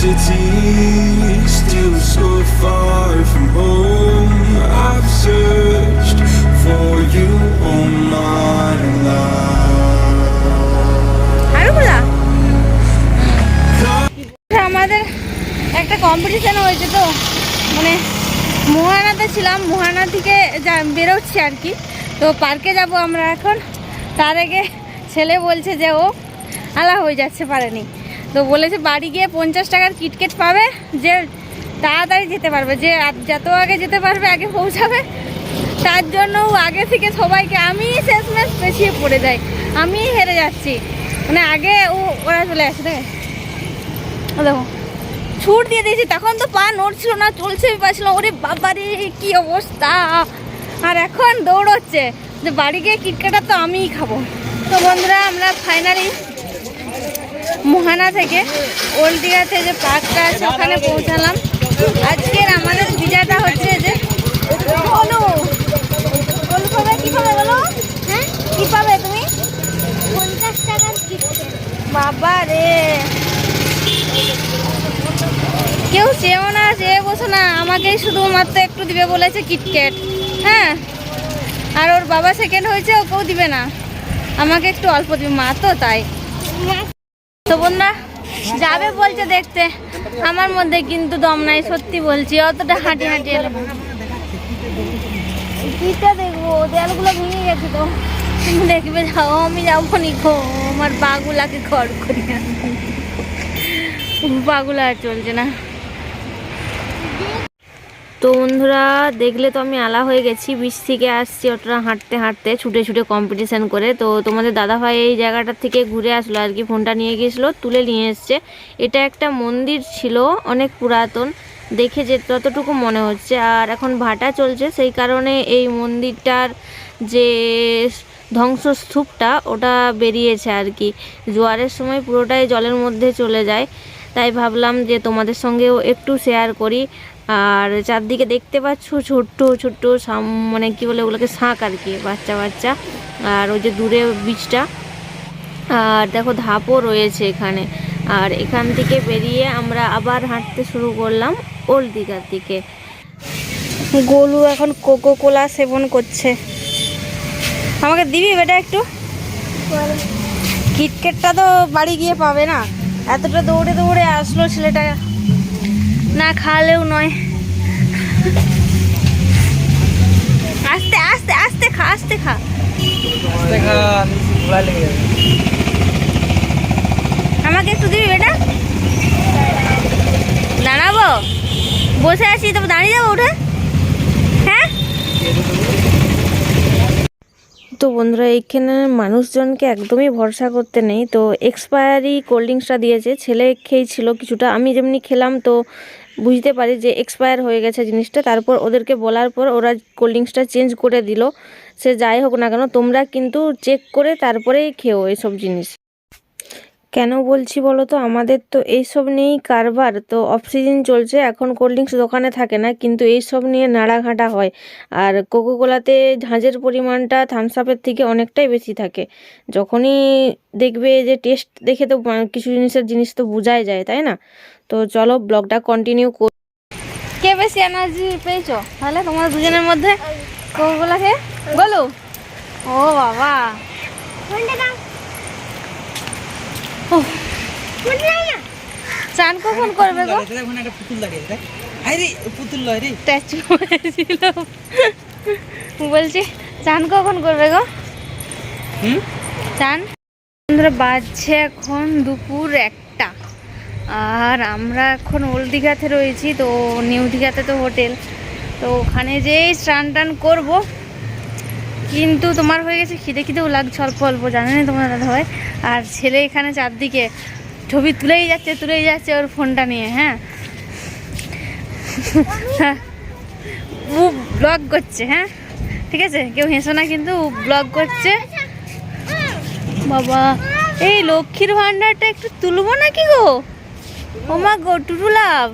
city, still so far from home. I've searched for you all my life. বলা। আমাদের একটা competition হয়েছে তো। মানে মোহানাতে ছিলাম মোহানা থেকে বেরোচ্ছি আর কি। তো পার্কে যাব আমরা এখন। তার আগে ছেলে বলছে যে ও আলা হয়ে যাচ্ছে পারেনি। তো বলেছে বাড়ি গিয়ে পঞ্চাশ টাকার কিটকেট পাবে, যে তাড়াতাড়ি যেতে পারবে, যে যত আগে যেতে পারবে, আগে পৌঁছাবে। তার জন্য আগে থেকে সবাইকে আমি শেষমেশ পেছিয়ে পড়ে যাই আমি হেরে যাচ্ছি। মানে আগে ও, ওরা চলে আসে, দেখ। দেখো, ছুট দিয়ে দিয়েছি, তখন তো পা নড়ছিল না, চলছে পাচ্ছিল ওরে বাবারে কি অবস্থা? আর এখন দৌড়চ্ছে, যে বাড়ি গিয়ে কিটকাটা তো আমিই খাব। তো বন্ধুরা, আমরা ফাইনালি মোহানা থেকে ওল্ড দীঘাতে যে পার্কটা আছে ওখানে পৌঁছালাম। আজকের আমাদের পূজাটা হচ্ছে যে বলো বলো পাবে কি পাবে বলো? হ্যাঁ? কি পাবে তুমি? পঞ্চাশ টাকার বাবা রে। কেউ চেয়েও না চেয়ে বসো না। আমাকেই শুধুমাত্র একটু দিবে বলেছে কিটকেট হ্যাঁ? আর ওর বাবা সেকেন্ড হয়েছে ওকেও দিবে না। আমাকে একটু অল্প দিবে। মা তো তাই। তো বন্ধুরা, যাবে বলছে দেখতে। আমার মধ্যে কিন্তু দম নাই, সত্যি বলছি, অতটা হাঁটি হাঁটি এলো কিটা দেখব? দেয়ালগুলো ভেঙে গেছে তো। তুমি দেখবে যাও আমি যাব নি গো। আমার পাগুলাকে ঘর করি পাগুলা আর চলছে না। তো বন্ধুরা, দেখলে তো আমি আলা হয়ে গেছি। বিচ থেকে আসছি ওটা হাঁটতে হাঁটতে, ছুটে ছুটে কম্পিটিশান করে। তো তোমাদের দাদাভাই এই জায়গাটার থেকে ঘুরে আসলো আর কি, ফোনটা নিয়ে গিয়েছিল তুলে নিয়ে এসছে। এটা একটা মন্দির ছিল, অনেক পুরাতন। দেখে যে ততটুকু মনে হচ্ছে। আর এখন ভাটা চলছে, সেই কারণে এই মন্দিরটার যে ধ্বংসস্তূপটা, ওটা বেরিয়েছে আর কি। জোয়ারের সময় পুরোটাই জলের মধ্যে চলে যায়। তাই ভাবলাম যে তোমাদের সঙ্গেও একটু শেয়ার করি। আর চারদিকে দেখতে পাচ্ছ ছোট্ট ছোট্ট সাম- মানে কি বলে ওগুলোকে শাঁখ আর কি বাচ্চা বাচ্চা। আর ওই যে দূরে বীজটা আর দেখো ধাপও রয়েছে এখানে। আর এখান থেকে বেরিয়ে আমরা আবার হাঁটতে শুরু করলাম ওল্ড দীঘার দিকে। গোলু এখন কোকো কোলা সেবন করছে। আমাকে দিবি বেটা একটু? কিটকেটটা তো বাড়ি গিয়ে পাবে না। এতটা দৌড়ে দৌড়ে আসলো ছেলেটা না খালেও নয়। আস্তে আস্তে আস্তে খা আস্তে খা। আমাকে একটু দিবি বেটা? দাঁড়াবো? বসে আছি তবে দাঁড়িয়ে যাব উঠে। হ্যাঁ? তো বন্ধুরা এইখানে মানুষজনকে একদমই ভরসা করতে নেই। তো এক্সপায়ারি কোল্ড ড্রিঙ্কসটা দিয়েছে। ছেলে খেয়েছিল কিছুটা আমি যেমনি খেলাম তো বুঝতে পারি যে এক্সপায়ার হয়ে গেছে জিনিসটা। তারপর ওদেরকে বলার পর ওরা কোল্ড ড্রিঙ্কসটা চেঞ্জ করে দিল। সে যাই হোক না কেন, তোমরা কিন্তু চেক করে তারপরেই খেও এসব জিনিস। কেন বলছি বলো তো? আমাদের তো এইসব নিয়েই কারবার। তো অফ সিজন চলছে, এখন কোল্ড ড্রিঙ্কস দোকানে থাকে না, কিন্তু এইসব নিয়ে নাড়াঘাটা হয়। আর কোকোকোলাতে ঝাঁঝের পরিমাণটা থামস আপের থেকে অনেকটাই বেশি থাকে। যখনই দেখবে যে টেস্ট দেখে তো কিছু জিনিসের জিনিস তো বোঝাই যায়, তাই না? তো চলো ব্লগটা কন্টিনিউ কর কে বেশি এনার্জি পেয়েছ? তাহলে তোমার দুজনের মধ্যে কোকোকোলা খেয়ে? বলো। ও বাবা ফোনটা দাও উফ, ফোনটা দাও না চান কখন করবে গো? পুতুল লাগে আরে পুতুল লয় রে। স্ট্যাচু হয়েছিল বলছি চান কখন করবে গো? হুম? চান? বন্ধুরা বাজছে এখন দুপুর একটা। আর আমরা এখন ওল্ড দীঘাতে রয়েছি তো নিউ দীঘাতে তো হোটেল। তো ওখানে যেই স্নান টান করব। কিন্তু তোমার হয়ে গেছে খিদে খিদেও লাগছে, অল্প অল্প জানে না তোমার দাদা ভাই। আর ছেলে এখানে চারদিকে ছবি তুলেই যাচ্ছে তুলেই যাচ্ছে ওর ফোনটা নিয়ে হ্যাঁ। হ্যাঁ। ও ব্লগ করছে হ্যাঁ। ঠিক আছে? কেউ হেসো না কিন্তু, ও ব্লগ করছে। বাবা, এই লক্ষ্মীর ভান্ডারটা একটু তুলবো নাকি গো? ও মা গো, টুটু লাভ।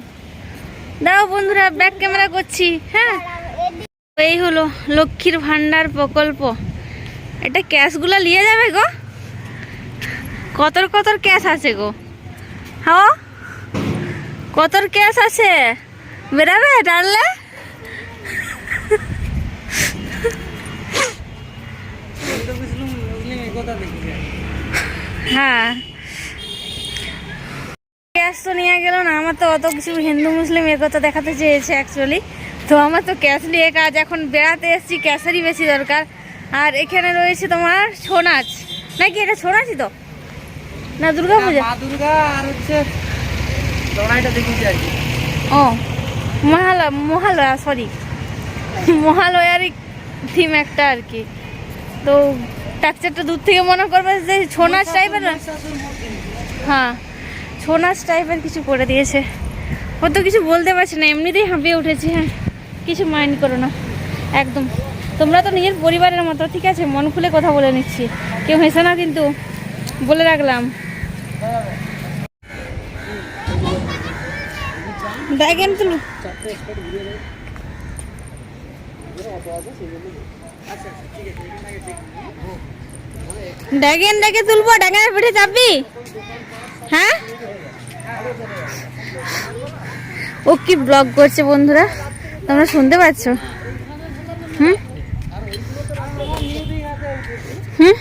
দাঁড়াও বন্ধুরা ব্যাক ক্যামেরা করছি হ্যাঁ। এই হলো লক্ষ্মীর ভান্ডার প্রকল্প। এটা ক্যাশগুলো নিয়ে যাবে গো? কতর কতর ক্যাশ আছে গো? হ্যাঁ কতর ক্যাশ আছে? বেরাবে টানলে? হ্যাঁ। ক্যাশ তো নিয়ে গেল না, আমার তো অত কিছু হিন্দু, মুসলিম একতা দেখাতে চেয়েছে অ্যাকচুয়ালি তো আমার তো ক্যাশ নিয়ে কাজ এখন বেড়াতে এসেছি ক্যাশেরই বেশি দরকার। আর এখানে রয়েছে তোমার ছৌ নাচ নাকি এটা ছৌ নাচই তো? না দুর্গা পূজা? মা দুর্গা আর হচ্ছে লড়াইটা দেখেছি আর কি। ও মহালয়া মহালয়া সরি মহালয়ারই থিম একটা আর কি। তো টাকচারটা দূর থেকে মনে করবে যে ছৌ নাচ টাইপের না? হ্যাঁ ছৌ নাচ টাইপের কিছু করে দিয়েছে। ও তো কিছু বলতে পারছি না এমনিতেই হাঁপিয়ে উঠেছি হ্যাঁ। কিছু মাইন্ড করো না। একদম। তোমরা তো নিজের পরিবারের মতো, ঠিক আছে? মন খুলে কথা বলে নিচ্ছি। কেউ হেসে না কিন্তু। বলে রাখলাম। ড্যাগেন ডেকে তুলবো। ড্যাগেনের পিঠে চাপবি হ্যাঁ? ও কি ব্লগ করছে বন্ধুরা। তোমরা শুনতে পাচ্ছ? হুম? হুম?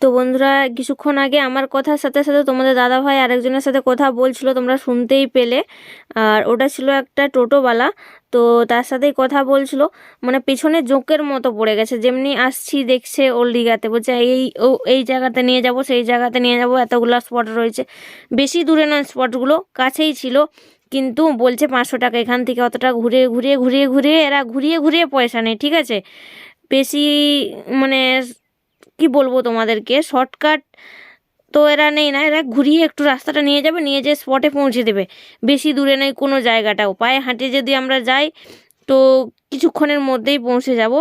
তো বন্ধুরা, কিছুক্ষণ আগে আমার কথার সাথে সাথে তোমাদের দাদা ভাই আরেকজনের সাথে কথা বলছিল, তোমরা শুনতেই পেলে। আর ওটা ছিল একটা টোটোওয়ালা, তো তার সাথেই কথা বলছিল। মানে পেছনে জোকের মতো পড়ে গেছে, যেমনি আসছি দেখছে ওল দিঘাতে। বলছে, এই, ও, এই জায়গাতে নিয়ে যাব, সেই জায়গাতে নিয়ে যাব, এতগুলো স্পট রয়েছে। বেশি দূরে নয় স্পটগুলো কাছেই ছিল। কিন্তু বলছে পাঁচশো টাকা, এখান থেকে অতটা ঘুরে ঘুরিয়ে ঘুরিয়ে ঘুরিয়ে এরা ঘুরিয়ে ঘুরিয়ে পয়সা নেয় ঠিক আছে? বেশি মানে কি বলব তোমাদেরকে শর্টকাট তো এরা নেই না, এরা ঘুরিয়ে একটু রাস্তাটা নিয়ে যাবে, নিয়ে যেয়ে স্পটে পৌঁছে দেবে। বেশি দূরে নেই কোনো জায়গাটাও, পায়ে হাঁটে যদি আমরা যাই তো কিছুক্ষণের মধ্যেই পৌঁছে যাব।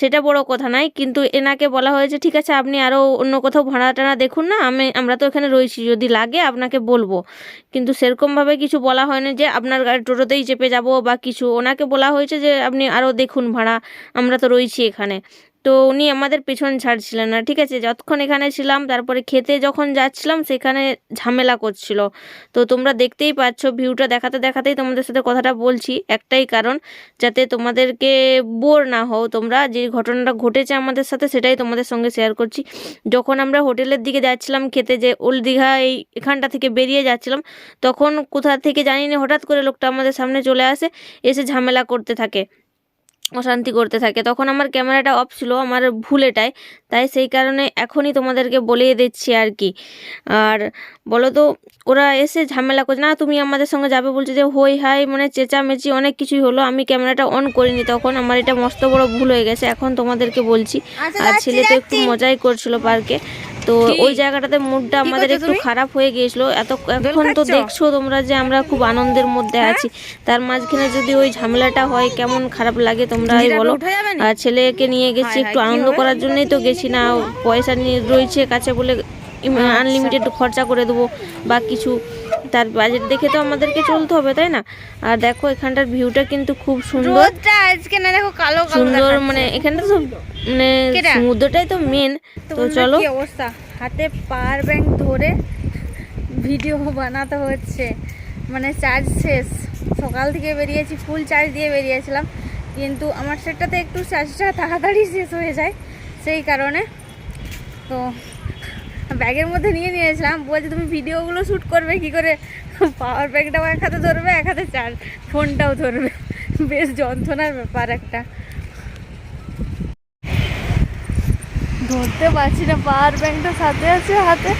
সেটা বড় কথা নয়, কিন্তু এনাকে বলা হয়েছে, ঠিক আছে, আপনি আরও অন্য কোথাও ভাড়া টাড়া দেখুন না, আমি, আমরা তো এখানে রয়েছি, যদি লাগে আপনাকে বলব। কিন্তু সেরকমভাবে কিছু বলা হয়নি যে আপনার গাড়ি টোটোতেই চেপে যাব বা কিছু। ওনাকে বলা হয়েছে যে, আপনি আরও দেখুন ভাড়া, আমরা তো রয়েছি এখানে। তো উনি আমাদের পেছন ছাড়ছিলেন না। ঠিক আছে, যতক্ষণ এখানে ছিলাম, তারপরে খেতে যখন যাচ্ছিলাম, সেখানে ঝামেলা করছিল। তো তোমরা দেখতেই পাচ্ছ, ভিউটা দেখাতে দেখাতেই তোমাদের সাথে কথাটা বলছি। একটাই কারণ, যাতে তোমাদেরকে বোর না হও তোমরা, যে ঘটনাটা ঘটেছে আমাদের সাথে, সেটাই তোমাদের সঙ্গে শেয়ার করছি। যখন আমরা হোটেলের দিকে যাচ্ছিলাম খেতে, যে ওল্ড দীঘা এই এখানটা থেকে বেরিয়ে যাচ্ছিলাম, তখন কোথা থেকে জানি না, হঠাৎ করে লোকটা আমাদের সামনে চলে আসে, এসে ঝামেলা করতে থাকে। অশান্তি করতে থাকে। তখন আমার ক্যামেরাটা অফ ছিল আমার ভুল এটাই। তাই সেই কারণে এখনই তোমাদেরকে বলিয়ে দিচ্ছি আর কি। আর বলো তো ওরা এসে ঝামেলা করছে না তুমি আমাদের সঙ্গে যাবে। বলছে যে হই হাই মানে চেঁচামেচি অনেক কিছুই হলো আমি ক্যামেরাটা অন করিনি। তখন আমার এটা মস্ত বড় ভুল হয়ে গেছে এখন তোমাদেরকে বলছি। আচ্ছা, আর ছেলে তো একটু মজাই করছিল পার্কে। তো ওই জায়গাটাতে মুডটা আমাদের একটু খারাপ হয়ে গিয়েছিল। এত এখন তো দেখছ তোমরা যে আমরা খুব আনন্দের মধ্যে হ্যাঁ? আছি। তার মাঝখানে যদি ওই ঝামেলাটা হয় কেমন খারাপ লাগে তোমরাই বলো। আর ছেলেকে নিয়ে গেছি একটু আনন্দ করার জন্যই তো গেছি না। পয়সা নিয়ে রয়েছে কাছে বলে আনলিমিটেড খরচা করে দেবো বা কিছু। তার বাজেট দেখে তো আমাদেরকে চলতে হবে তাই না? আর দেখো এখানটার ভিউটা কিন্তু খুব সুন্দর। আজকে না দেখো কালো কালো সুন্দর মানে এখানটা তো মানে? সমুদ্রটাই তো মেন তো চলো। অবস্থা? হাতে পাওয়ার ব্যাংক ধরে ভিডিও বানাতে হচ্ছে। মানে চার্জ শেষ। সকাল থেকে বেরিয়েছি ফুল চার্জ দিয়ে বেরিয়েছিলাম। কিন্তু আমার সেটাতে একটু চার্জটা তাড়াতাড়ি শেষ হয়ে যায় সেই কারণে। তো ব্যাগের মধ্যে নিয়ে নিয়েছিলাম। বলছে, তুমি ভিডিওগুলো শ্যুট করবে, কি করে পাওয়ার ব্যাংকটাও এক হাতে ধরবে, এক হাতে চার্জ, ফোনটাও ধরবে। বেশ যন্ত্রণার ব্যাপার একটা। ধরতে পারছি না পাওয়ার ব্যাংকটা সাথে আছে হাতে।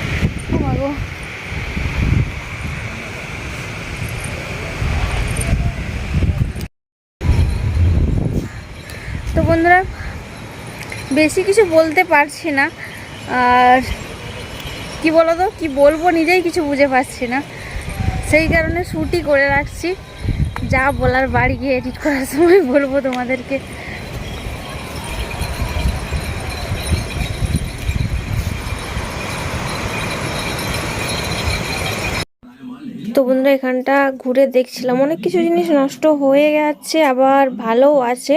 তো বন্ধুরা, বেশি কিছু বলতে পারছি না। আর কি বলো তো কি বলব নিজেই কিছু বুঝে পাচ্ছি না। সেই কারণে শ্যুটই করে রাখছি। যা বলার বাড়ি গিয়ে এডিট করার সময় বলব তোমাদেরকে। তো বন্ধুরা, এখানটা ঘুরে দেখছিলাম। অনেক কিছু জিনিস নষ্ট হয়ে যাচ্ছে আবার ভালোও আছে।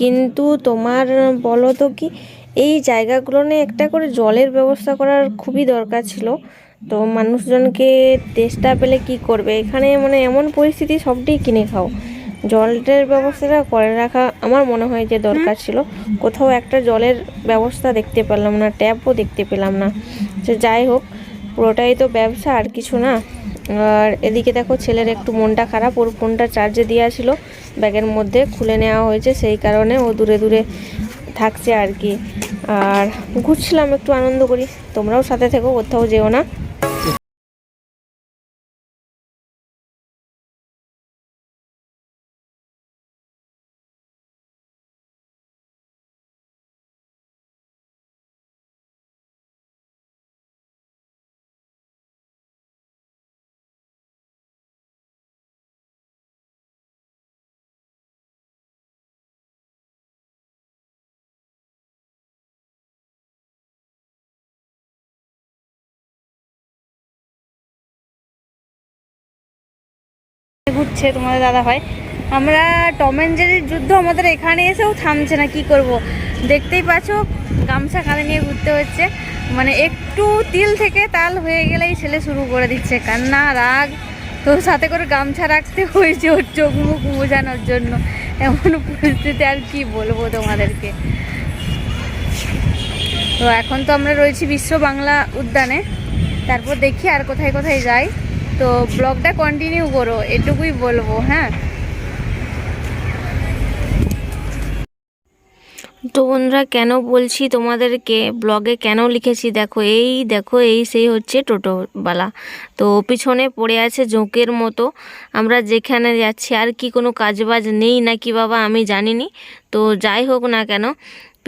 কিন্তু তোমার বলো তো কি এই জায়গাগুলো নিয়ে একটা করে জলের ব্যবস্থা করার খুবই দরকার ছিল। তো মানুষজনকে তেষ্টা পেলে কি করবে? এখানে মানে এমন পরিস্থিতি সবটাই কিনে খাও। জলের ব্যবস্থাটা করে রাখা আমার মনে হয় যে দরকার ছিল। কোথাও একটা জলের ব্যবস্থা দেখতে পেলাম না ট্যাপও দেখতে পেলাম না। সে যাই হোক পুরোটাই তো ব্যবসা আর কিছু না। আর এদিকে দেখো ছেলের একটু মনটা খারাপ ওর ফোনটা চার্জে দেওয়া ছিল ব্যাগের মধ্যে খুলে নেওয়া হয়েছে সেই কারণে ও দূরে দূরে থাকছে আর কি। আর ঘুরছিলাম একটু আনন্দ করি। তোমরাও সাথে থেকো কোথাও যেও না। ঘুরছে, তোমাদের দাদা ভাই আমরা টম জেরির যুদ্ধ আমাদের এখানে এসেও থামছে না, কি করব? দেখতেই পাচ্ছ, গামছা কাঁধে নিয়ে ঘুরতে হচ্ছে। মানে একটু তিল থেকে তাল হয়ে গেলেই ছেলে শুরু করে দিচ্ছে, কান্না, রাগ। তো সাথে করে গামছা রাখতে হয়েছে ওর চোখ মুখ বোঝানোর জন্য। এমন পরিস্থিতি আর কি বলব তোমাদেরকে? তো এখন তো আমরা রয়েছি বিশ্ব বাংলা উদ্যানে। তারপর দেখি আর কোথায় কোথায় যাই। তো ব্লগটা কন্টিনিউ করো, এটুকুই বলব হ্যাঁ? তো বন্ধুরা, কেন বলছি তোমাদেরকে? ব্লগে কেন লিখেছি? দেখো, এই দেখো, এই সেই হচ্ছে টোটোওয়ালা। তো পিছনে পড়ে আছে জোঁকের মতো। আমরা যেখানে যাচ্ছি, আর কি কোনো কাজবাজ নেই নাকি বাবা, আমি জানিনি। তো যাই হোক না কেন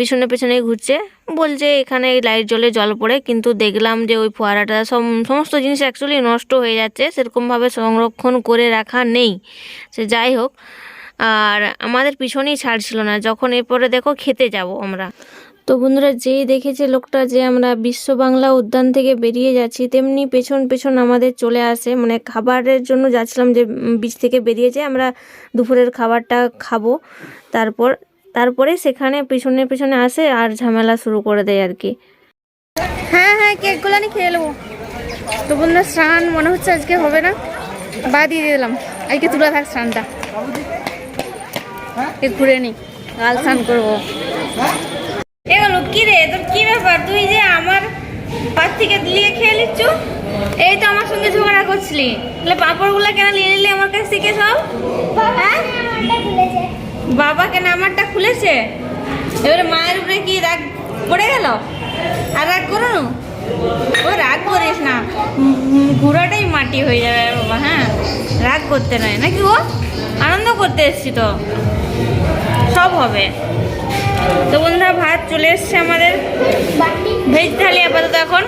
পিছনে পিছনে ঘুরছে। বলছে এখানে লাইট জ্বলে জল পড়ে, কিন্তু দেখলাম যে ওই ফোয়ারাটা সব সমস্ত জিনিস অ্যাকচুয়ালি নষ্ট হয়ে যাচ্ছে, সেরকমভাবে সংরক্ষণ করে রাখা নেই। সে যাই হোক, আর আমাদের পিছনেই ছাড়ছিল না, যখন এরপরে দেখো খেতে যাব আমরা। তো বন্ধুরা, যেই দেখেছে লোকটা যে আমরা বিশ্ব বাংলা উদ্যান থেকে বেরিয়ে যাচ্ছি, তেমনি পেছন পেছন আমাদের চলে আসে। মানে খাবারের জন্য যাচ্ছিলাম যে বীজ থেকে বেরিয়ে বেরিয়েছে আমরা দুপুরের খাবারটা খাব। তারপর তারপরে সেখানে পিছনে পিছনে আসে আর ঝামেলা শুরু করে দেয় আর কি। হ্যাঁ হ্যাঁ কেকগুলো আমি খেয়ে নেব। তো বন্ধুরা স্নান মনে হচ্ছে আজকে হবে না। বা দিয়ে দিলাম। আজকে তুলে থাক স্নানটা। এ ঘুরে নি গাল স্নান করব। এগুলো কি রে তোর কি ব্যাপার? তুই যে আমার পাত থেকে নিয়ে খেয়ে নিচ্ছ? এই তো আমার সঙ্গে ঝগড়া করছিলি। তাহলে পাঁপড়গুলো কেন নিয়ে নিলি আমার কাছ থেকে সব? হ্যাঁ? বাবা কেন আমারটা খুলেছে? এবারে মায়ের উপরে কি রাগ পড়ে গেল? আর রাগ করো ও রাগ করিস না। ঘোড়াটাই মাটি হয়ে যাবে বাবা হ্যাঁ? রাগ করতে নয়। নাকি ও আনন্দ করতে এসছি তো। সব হবে। তো বন্ধুরা ভাত চলে এসছে আমাদের। ভেজ থালি আপাতত এখন।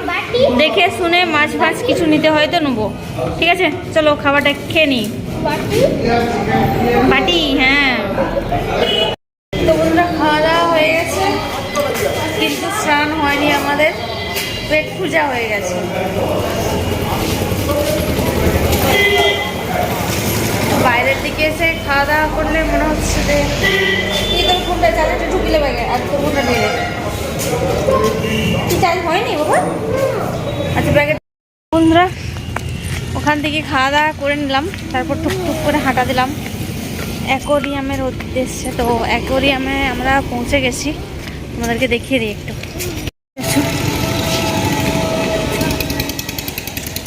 দেখে শুনে মাছ ফাছ কিছু নিতে হয় তো নেব। ঠিক আছে? চলো খাবারটা খেয়ে নিই। বাটি হ্যাঁ। তো বন্ধুরা, খাওয়া দাওয়া হয়ে গেছে। কিন্তু স্নান হয়নি আমাদের। পেট পূজা হয়ে গেছে। বাইরের দিকে এসে খাওয়া দাওয়া করলে মনে হচ্ছে যে তোর ফোনটা চার্জে ঢুকিলে ব্যাগে আর তোর ফোনটা ঢেলে হয়নি আচ্ছা ব্যাগে বন্ধুরা, ওখান থেকে খাওয়া দাওয়া করে নিলাম। তারপর টুকটুক করে হাঁটা দিলাম। অ্যাকোরিয়ামের উদ্দেশ্যে, তো অ্যাকোরিয়ামে আমরা পৌঁছে গেছি। তোমাদেরকে দেখিয়ে দিই একটু।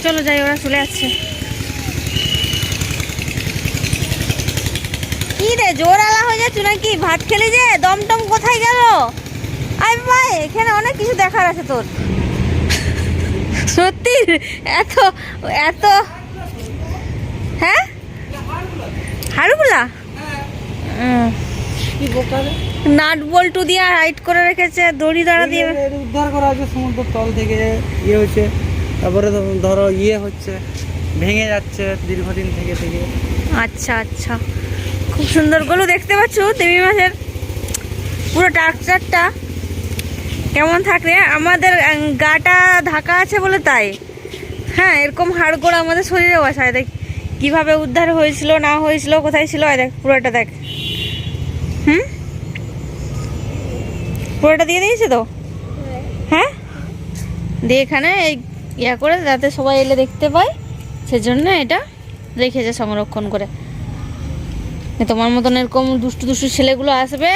চলো যাই, ওরা চলে আসছে। কি রে জোর আলা হয়ে যাচ্ছ নাকি? ভাত খেলি যে দম টম কোথায় গেল? আই ভাই, এখানে অনেক কিছু দেখার আছে তোর। সত্যি, এত এত হ্যাঁ? বোকারে নাট বল্টু দিয়ে হাইট করে রেখেছে দড়ি দাঁড়া দিয়ে। উদ্ধার করা হচ্ছে সমুদ্র তল থেকে ইয়ে হচ্ছে তারপরে ধরো ইয়ে হচ্ছে ভেঙে যাচ্ছে দীর্ঘদিন থেকে থেকে। আচ্ছা আচ্ছা। খুব সুন্দরগুলো দেখতে পাচ্ছ দেবী মাছের? পুরো টাকচারটা কেমন থাকবে আমাদের গাটা ঢাকা আছে বলে তাই। হ্যাঁ এরকম হাড়গোড় আমাদের শরীরে বসায় দেখ কীভাবে উদ্ধার হয়েছিল, না হয়েছিল, কোথায় ছিল? দেখ, পুরোটা দেখ। হুম? পুরোটা দিয়ে দিয়েছে তো? হ্যাঁ? দিয়ে এখানে এই ইয়া করে যাতে সবাই এলে দেখতে পায়, সেজন্য এটা রেখেছে সংরক্ষণ করে। তোমার মতন এরকম দুষ্টু দুষ্টু ছেলেগুলো আসবে,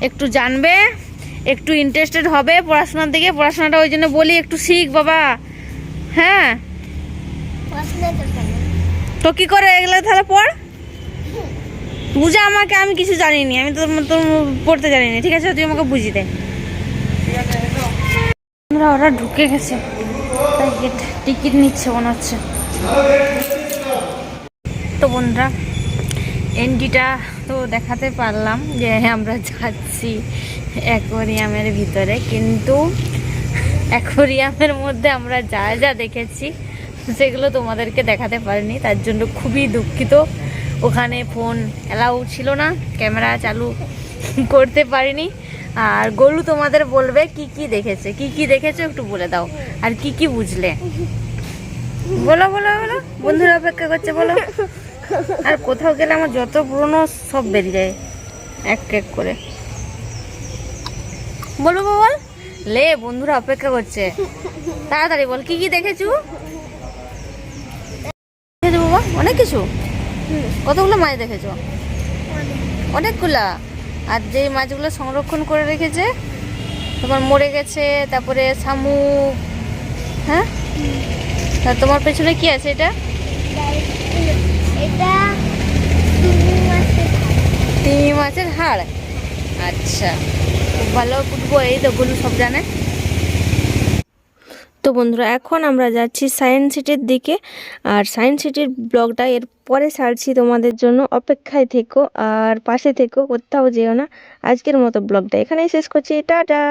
একটু জানবে, একটু ইন্টারেস্টেড হবে পড়াশোনার দিকে। পড়াশোনাটা ওই জন্য বলি, একটু শিখ বাবা। হ্যাঁ? তো কি করে এগুলো তাহলে পড়? বুঝে আমাকে, আমি কিছু জানিনি, আমি তোর মতো পড়তে জানিনি, ঠিক আছে? তুই আমাকে বুঝিয়ে দে। আমরা ওরা ঢুকে গেছে। টিকিট নিচ্ছে মনে হচ্ছে। তো বন্ধুরা এন্ট্রিটা তো দেখাতে পারলাম যে আমরা যাচ্ছি অ্যাকোরিয়ামের ভিতরে, কিন্তু অ্যাকোরিয়ামের মধ্যে আমরা যা যা দেখেছি সেগুলো তোমাদেরকে দেখাতে পারিনি, তার জন্য খুবই দুঃখিত। ওখানে ফোন অ্যালাউ ছিল না ক্যামেরা চালু করতে পারিনি। আর গরু তোমাদের বলবে কি কি দেখেছে, কি কি দেখেছ একটু বলে দাও। আর কি কি বুঝলে? বলো বলো বলো, বন্ধুরা অপেক্ষা করছে, বলো। আর কোথাও গেলে আমার যত পুরনো সব বেরিয়ে যায়, এক এক করে। বলব বল। লে, বন্ধুরা অপেক্ষা করছে। তাড়াতাড়ি বল, কি কি দেখেছ? অনেক কিছু কতগুলো মাছ দেখেছ? অনেকগুলা। আর যেই মাছগুলো সংরক্ষণ করে রেখেছে তোমার মরে গেছে তারপরে শামুক হ্যাঁ? তা তোমার পেছনে কি আছে এটা? এটা মাছের তিমি মাছের হাড়? আচ্ছা। খুব ভালো ফুটবো এই তো গুলো সব জানে। তো বন্ধুরা, এখন আমরা যাচ্ছি সায়েন্স সিটির দিকে। আর সায়েন্স সিটির ব্লগটা এর পরে ছাড়ছি তোমাদের জন্য। অপেক্ষায় থেকো আর পাশে থেকো, কোথাও যেও না। আজকের মতো ব্লগটা এখানেই শেষ করছি। টাটা!